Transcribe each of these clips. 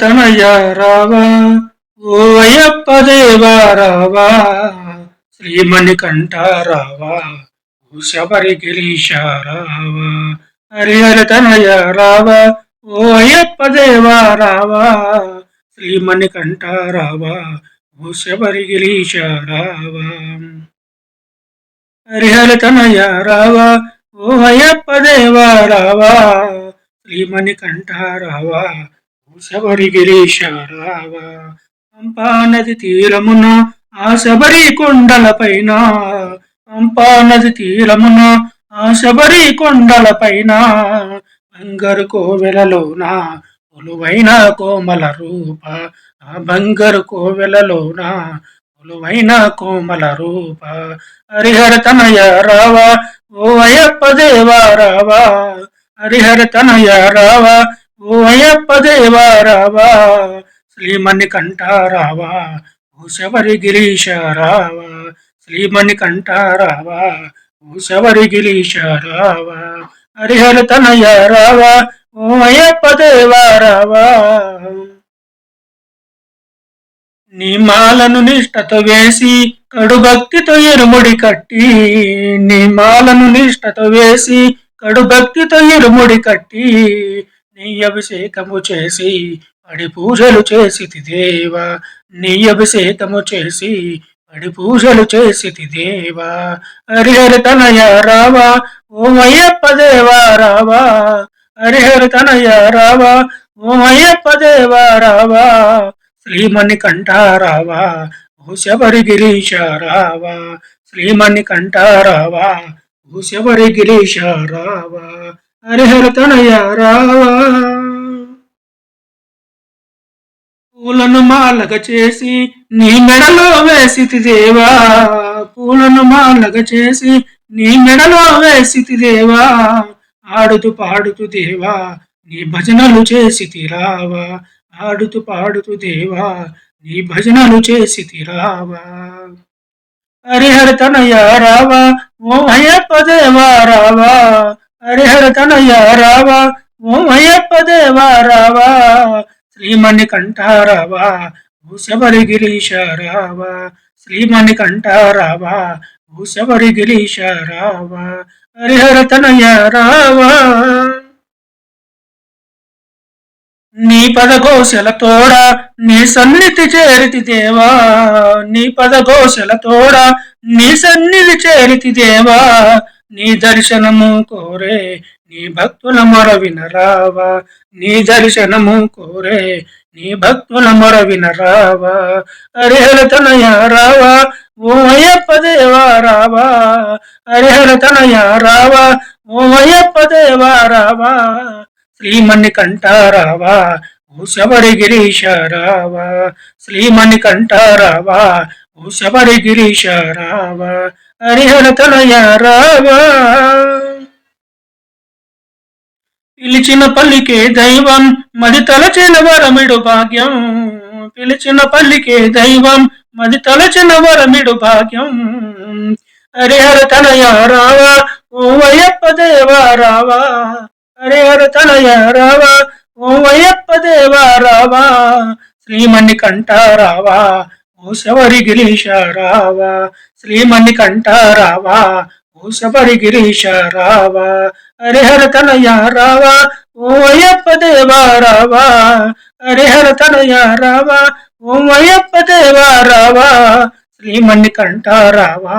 తనయ రావా ఓ అయ్యప్ప దేవా రావా శ్రీమణి కంఠ రావా ఓ శబరి గిరీశ రావా హరిహర తనయ రావా ఓ అయ్యప్ప దేవా రావా శ్రీమణి కంఠ రావా ఓ శబరి గిరీశ రావా హరిహర తనయ రావా ఓ అయ్యప్ప దేవా రావా శ్రీమణి కంఠ రావా శబరి గిరీశ రావా పంపా తీరమున ఆ శబరి కొండలపైన పంపానది తీరమున ఆ శబరి కొండలపైన బంగారు కోవెలలోన కొలువైన కోమల రూప ఆ బంగారు కోవెలలోన కొలువైన కోమల రూప. హరిహర తనయ రావా ఓ అయ్యప్ప దేవా రావా హరిహర తనయ రావా ఓ అయ్యప్ప రావా శ్రీమణి కంఠారావా గిరీశారావా శబరి గిరీశ రావా శ్రీమణి కంఠారావా ఓ శబరి గిరీశ రావా హరిహర తనయ రావా ఓ అయ్యప్ప నీ మాలను నిష్టతో వేసి కడు భక్తితో ఇరుముడి కట్టి నీ మాలను నిష్టతో వేసి కడు భక్తితో ఇరుముడి కట్టి నీ అభిషేకము చేసి పడి పూజలు చేసి దేవా. నీ అభిషేకము చేసి పడి పూజలు చేసి దేవా. హరిహర తనయ రావా. ఓమయ్యప్ప దేవా రావా. హరిహర తనయ రావా. ఓమయ్యప్ప దేవా రావా. శ్రీమణి కంఠారావా ఓ గిరీశ రావా. శ్రీమణి కంఠారావా ఓ గిరీశ రావా. హరిహర తనయ రావా. పూలను మాలగ చేసి నీ మెడలో వేసితి దేవా. పూలను మాలగ చేసి నీ మెడలో వేసితి దేవా. ఆడుతూ పాడుతూ దేవా నీ భజనలు చేసి రావా. ఆడుతూ పాడుతూ దేవా నీ భజనలు చేసి రావా. హరిహర తనయ రావా ఓ అయ్యప్ప దేవా రావా. హరిహర తనయ రావా ఓ అయ్యప్ప దేవా రావా శ్రీమణి కంఠారావా ఓ గిరీశ రావా శ్రీమణి కంఠారావా ఓ గిరీశ రావా హరిహర తనయ రావా. నీ పదఘోషల తోడ నీ సన్నిధి చేరితి దేవా నీ పదఘోషల తోడ నీ సన్నిధి చేరితి దేవా నీ దర్శనము కోరే నీ భక్తుల మొర వినరావా నీ దర్శనము కోరే నీ భక్తుల మొర వినరావా హరిహర తనయ రావా ఓ అయ్యప్ప దేవా రావా. హరిహర తనయ రావా ఓ అయ్యప్ప దేవా రావా. శ్రీమణి కంటారావా ఓ శబరి గిరీశ రావా. శ్రీమణి కంటారావా ఓ శబరి గిరీశ రావా. హరిహర తనయ రావా పిలిచిన పల్లికే దైవం మది తలచిన వరమిడు భాగ్యం. పిలిచిన పల్లికే దైవం మది తలచిన వరమిడు భాగ్యం. హరిహర తనయ రావా ఓ వయప్ప దేవా రావా. హరిహర తనయ రావా ఓ వయప్ప దేవా రావా. శ్రీమణి కంఠారావా ఓ శబరి గిరీశ రావా శ్రీమణి కంఠారావా ఓ శబరి గిరీశ రావా హరిహర తనయ రావా ఓ అయ్యప్ప దేవా రావా హరిహర తనయ రావా ఓ అయ్యప్ప దేవా రావా శ్రీమణి కంఠారావా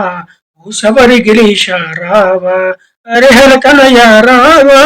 ఓ శబరి గిరీశ రావా హరిహర తనయ రావా